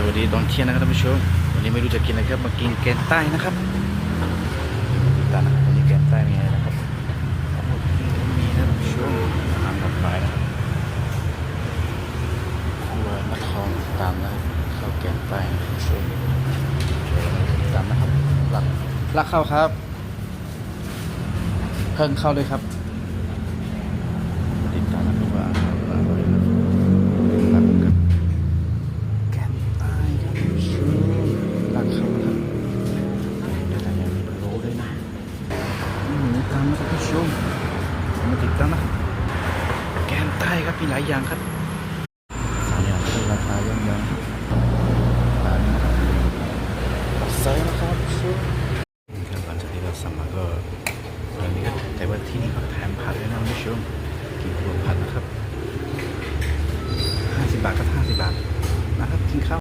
สวัสดีตอนเที่ยงนะครับท่านผู้ชมวันนี้ไม่รู้จะกินอะไรครับมากินแกงใต้นะครับตานะวันนี้แกงใต้มีอะไรนะครับมีนะท่านผู้ชมอาหารหลากหลายนะครับครัวนครตามนะข้าวแกงใต้นะท่านผู้ชมตามนะครับหลักหลักข้าวครับ เพิ่งเข้าเลยครับ ลุงมาติดตั้งนะแกนใต้ครับมีหลายอย่างครับสามอย่างคือราคาย่อมเยาวร้านไซส์นะครับชุดนี่ครับหลังจากที่เราสั่งมาก็ตอนนี้ก็แต่ว่าที่นี่เขาแถมผัดด้วยนะคุณผู้ชมกินรวมผัดนะครับห้าสิบบาทก็ห้าสิบบาทนะครับกินข้าว